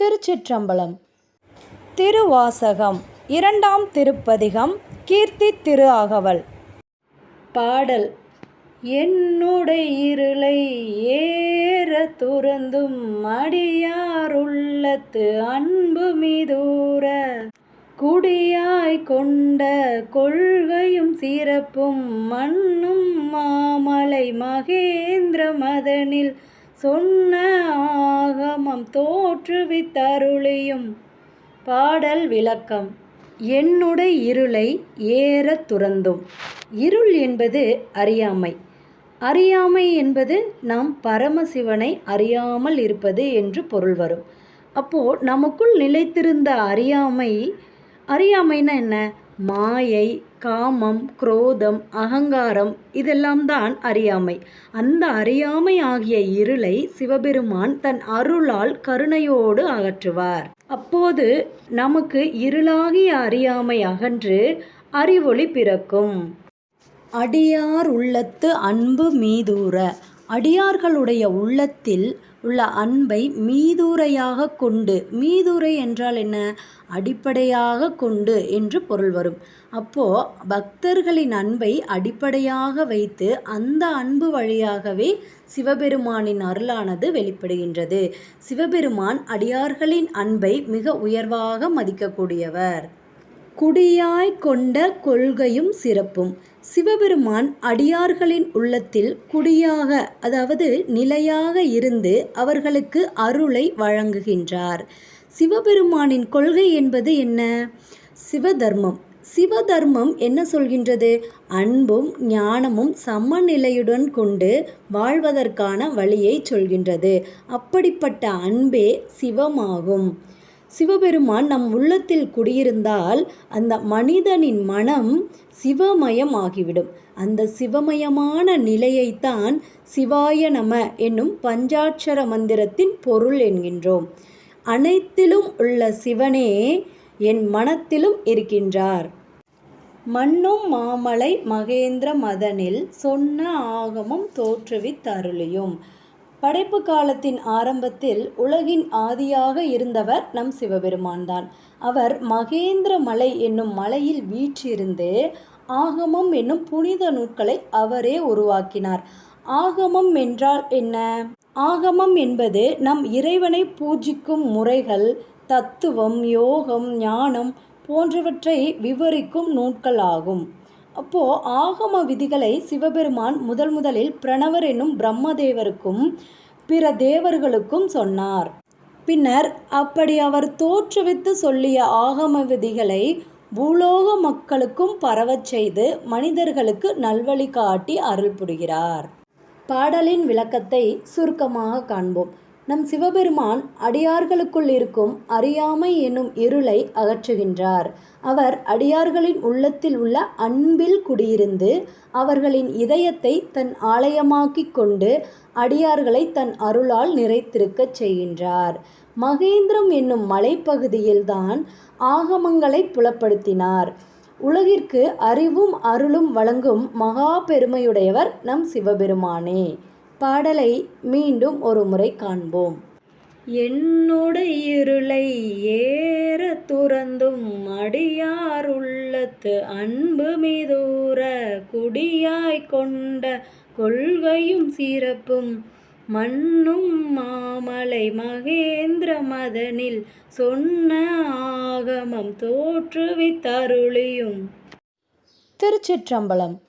திருச்சிற்றம்பலம். திருவாசகம் இரண்டாம் திருப்பதிகம் கீர்த்தி திரு அகவல் பாடல் என்னுடைய இருளை ஏற துறந்தும் அடியாருள்ளத்து அன்பு மீதூர குடியாய் கொண்ட கொள்கையும் சிறப்பும் மண்ணும் மாமலை மகேந்திர மதனில் சொன்ன ஆகமம் தோற்றுவித்தருளியும் பாடல் விளக்கம். என்னுடைய இருளை ஏற துறந்தும். இருள் என்பது அறியாமை. அறியாமை என்பது நாம் பரமசிவனை அறியாமல் இருப்பது என்று பொருள் வரும். அப்போது நமக்குள் நிலைத்திருந்த அறியாமை அறியாமைன்னா என்ன? மாயை காமம் குரோதம் அகங்காரம் இதெல்லாம் தான் அறியாமை. அந்த அறியாமை ஆகிய இருளை சிவபெருமான் தன் அருளால் கருணையோடு அகற்றுவார். அப்போது நமக்கு இருளாகிய அறியாமை அகன்று அறிவொளி பிறக்கும். அடியார் உள்ளத்து அன்பு மீதூர அடியார்களுடைய உள்ளத்தில் உள்ள அன்பை மீதுரையாக கொண்டு மீதுரை என்றால் என்ன? அடிப்படையாக கொண்டு என்று பொருள் வரும். அப்போது பக்தர்களின் அன்பை அடிப்படையாக வைத்து அந்த அன்பு வழியாகவே சிவபெருமானின் அருளானது வெளிப்படுகின்றது. சிவபெருமான் அடியார்களின் அன்பை மிக உயர்வாக மதிக்கக்கூடியவர். குடியாய் கொண்ட கொள்கையும் சிறப்பும். சிவபெருமான் அடியார்களின் உள்ளத்தில் குடியாக அதாவது நிலையாக இருந்து அவர்களுக்கு அருளை வழங்குகின்றார். சிவபெருமானின் கொள்கை என்பது என்ன? சிவதர்மம். சிவதர்மம் என்ன சொல்கின்றது? அன்பும் ஞானமும் சமநிலையுடன் கொண்டு வாழ்வதற்கான வழியை சொல்கின்றது. அப்படிப்பட்ட அன்பே சிவமாகும். சிவபெருமான் நம் உள்ளத்தில் குடியிருந்தால் அந்த மனிதனின் மனம் சிவமயம் ஆகிவிடும் அந்த சிவமயமான நிலையைத்தான் சிவாய நம என்னும் பஞ்சாட்சர மந்திரத்தின் பொருள் என்கின்றோம். அனைத்திலும் உள்ள சிவனே என் மனத்திலும் இருக்கின்றார். மண்ணும் மாமலை மகேந்திர மதனில் சொன்ன ஆகமம் தோற்றுவித்தருளியும். படைப்பு காலத்தின் ஆரம்பத்தில் உலகின் ஆதியாக இருந்தவர் நம் சிவபெருமான் தான் அவர் மகேந்திர மலை என்னும் மலையில் வீற்றிருந்து ஆகமம் என்னும் புனித நூல்களை அவரே உருவாக்கினார். ஆகமம் என்றால் என்ன? ஆகமம் என்பது நம் இறைவனை பூஜிக்கும் முறைகள் தத்துவம் யோகம் ஞானம் போன்றவற்றை விவரிக்கும் நூட்கள் ஆகும் அப்போது ஆகம விதிகளை சிவபெருமான் முதல் முதலில் பிரணவர் என்னும் பிரம்மதேவருக்கும் பிற தேவர்களுக்கும் சொன்னார். பின்னர் அப்படி அவர் தோற்றுவித்து சொல்லிய ஆகம விதிகளை பூலோக மக்களுக்கும் பரவச் செய்து மனிதர்களுக்கு நல்வழி காட்டி அருள் புரிகிறார் பாடலின் விளக்கத்தை சுருக்கமாக காண்போம். நம் சிவபெருமான் அடியார்களுக்குள் இருக்கும் அறியாமை என்னும் இருளை அகற்றுகின்றார். அவர் அடியார்களின் உள்ளத்தில் உள்ள அன்பில் குடியிருந்து அவர்களின் இதயத்தை தன் ஆலயமாக்கிக் கொண்டு அடியார்களை தன் அருளால் நிறைத்திருக்கச் செய்கின்றார். மகேந்திரம் என்னும் மலைப்பகுதியில்தான் ஆகமங்களை புலப்படுத்தினார். உலகிற்கு அறிவும் அருளும் வழங்கும் மகா பெருமையுடையவர் நம் சிவபெருமானே. பாடலை மீண்டும் ஒரு முறை காண்போம். என்னுடைய இருளை ஏற துறந்தும் அடியார் உள்ளத்து அன்பு மீதூர குடியாய் கொண்ட கொள்கையும் சிறப்பும் மண்ணும் மாமலை மகேந்திர மதனில் சொன்ன ஆகமம் தோற்றுவித்தருளியும். திருச்சிற்றம்பலம்.